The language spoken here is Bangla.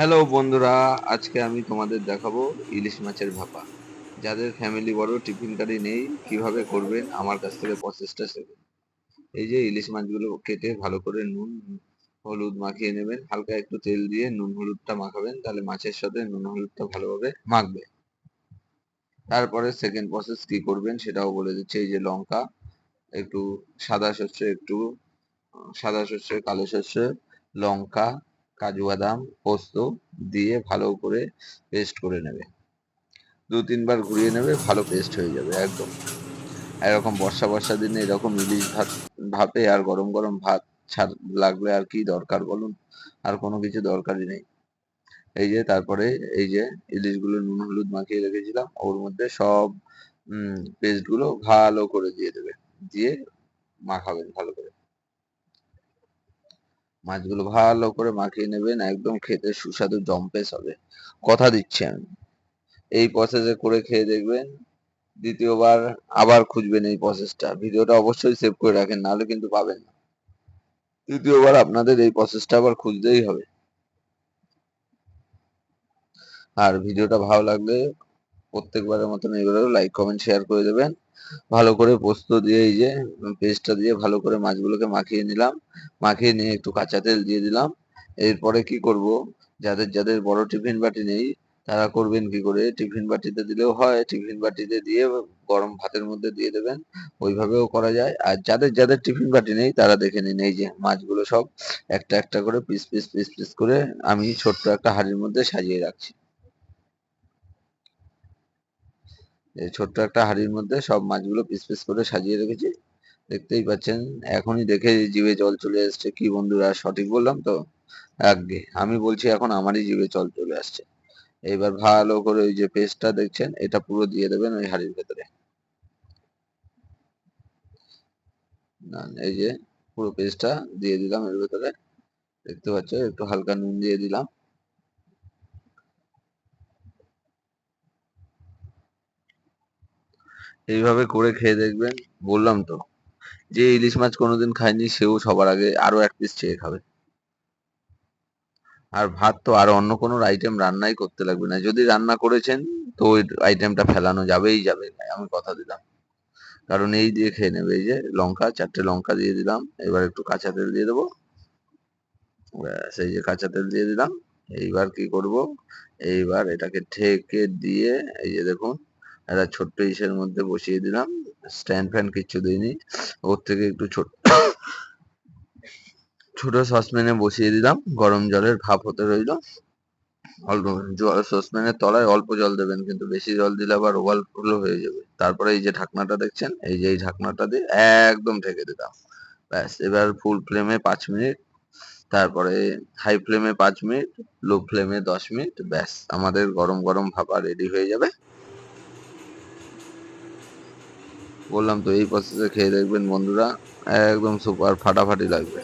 হ্যালো বন্ধুরা, আজকে আমি তোমাদের দেখাবো ইলিশ মাছের ভাপা। যাদের ফ্যামিলি বড় টিফিন কারি নেই, কীভাবে করবেন, আমার কাছ থেকে প্রসেসটা শেখুন এই যে ইলিশ মাছগুলো কেটে ভালো করে নুন, হলুদ মাখিয়ে নেবেন, হালকা একটু তেল দিয়ে নুন হলুদটা মাখাবেন, তাহলে মাছের সাথে নুন হলুদটা ভালোভাবে মাখবে। তারপরে সেকেন্ড প্রসেস কি করবেন সেটাও বলে দিচ্ছে, এই যে লঙ্কা, একটু সাদা শস্য একটু, সাদা শস্য কালো শস্য লঙ্কা কাজু বাদাম, পোস্ত দিয়ে ভালো করে পেস্ট করে নেবে। দু তিনবার ঘুরিয়ে নেবে, ভালো পেস্ট হয়ে যাবে একদম। এরকম বর্ষা বর্ষা দিনে এরকম ইলিশ ভাত ভাপে আর গরম গরম ভাত ছাড় লাগলে আর কি দরকার বলুন? আর কোনো কিছু দরকারই নেই। এই যে তারপরে এই যে ইলিশগুলো নুন হলুদ মাখিয়ে রেখেছিলাম, ওর মধ্যে সব পেস্টগুলো ভালো করে দিয়ে দেবে। দিয়ে মাখাবেন ভালো করে। মাছগুলো ভালো করে মাখিয়ে নেবেন, একদম খেতে সুস্বাদু জম্পেস হবে। কথা দিচ্ছি আমি। এই প্রসেসে করে খেয়ে দেখবেন, দ্বিতীয়বার আবার খুঁজবেন এই প্রসেসটা ভিডিওটা অবশ্যই সেভ করে রাখেন, নাহলে কিন্তু পাবেন না। দ্বিতীয়বার আপনাদের এই প্রসেসটা আবার খুঁজতেই হবে। আর ভিডিওটা ভালো লাগলে প্রত্যেকবারের মতন এবারেও লাইক কমেন্ট শেয়ার করে দেবেন। ভালো করে পোস্ত দিয়ে এই যে, পেস্টটা দিয়ে ভালো করে মাছগুলোকে মাখিয়ে নিলাম। মাখিয়ে নিয়ে একটু কাঁচা তেল দিয়ে দিলাম। এরপরে কি করব? যাদের যাদের বড় টিফিন বাটি নেই, তারা করবেন কি করে? টিফিন বাটিতে দিলেও হয়, টিফিন বাটিতে দিয়ে গরম ভাতের মধ্যে দিয়ে দেবেন। ওইভাবেও করা যায়। আর যাদের যাদের টিফিন বাটি নেই, তারা দেখে নিন এই যে মাছগুলো সব একটা একটা করে পিস পিস পিস পিস করে আমি ছোট্ট একটা হাঁড়ির মধ্যে সাজিয়ে রাখছি এই ছোট্ট একটা হাঁড়ির মধ্যে সব মাছগুলো পিস পিস করে সাজিয়ে রেখেছি। দেখতেই পাচ্ছেন, এখনই দেখে জিভে জল চলে এসছে। কি বন্ধুরা, সঠিক বললাম তো? আগে, আমি বলছি এখন আমারই জিভে জল চলে আসছে। এবার ভালো করে ওই যে পেস্টটা দেখছেন, এটা পুরো দিয়ে দেবেন ওই হাঁড়ির ভেতরে। এই যে পুরো পেস্টটা দিয়ে দিলাম এর ভেতরে। দেখতে পাচ্ছ, একটু হালকা নুন দিয়ে দিলাম। এইভাবে করে খেয়ে দেখবেন, বললাম তো। যে ইলিশ মাছ কোনোদিন খায়নি, সেও সবার আগে আরও এক পিস চেয়ে খাবে। আর ভাত তো আর অন্য কোনো আইটেম রান্নাই করতে লাগবে না। যদি রান্না করেছেন, তো ওই আইটেমটা ফেলানো যাবেই যাবে আমি কথা দিলাম। কারণ এই দিয়ে খেয়ে নেবে, এই যে লঙ্কা, চারটে লঙ্কা দিয়ে দিলাম, এবার একটু কাঁচা তেল দিয়ে দেবো। এই যে কাঁচা তেল দিয়ে দিলাম। এইবার কি করব? এইবার এটাকে ঠেকে দিয়ে, এই যে দেখুন একটা ছোট্ট ইসের মধ্যে বসিয়ে দিলাম। স্ট্যান্ড ফ্যান কিচ্ছু দিইনি। ওর থেকে একটু ছোট ছোট সসপ্যানে বসিয়ে দিলাম। গরম জলের ভাপ হতে রইল। অল্প জল সসপ্যানের তলায় অল্প জল দেবেন, কিন্তু বেশি জল দিলে আবার ওভারফ্লো হয়ে যাবে। তারপরে এই যে ঢাকনাটা দেখছেন, এই যে এই ঢাকনাটা দিয়ে একদম ঢেকে দিলাম। ব্যাস, এবার ফুল ফ্লেমে পাঁচ মিনিট। তারপরে হাই ফ্লেমে পাঁচ মিনিট লো ফ্লেমে দশ মিনিট। ব্যাস, আমাদের গরম গরম ভাপা রেডি হয়ে যাবে। বললাম তো এই প্রসেসে খেয়ে দেখবেন বন্ধুরা একদম সুপার ফাটাফাটি লাগবে।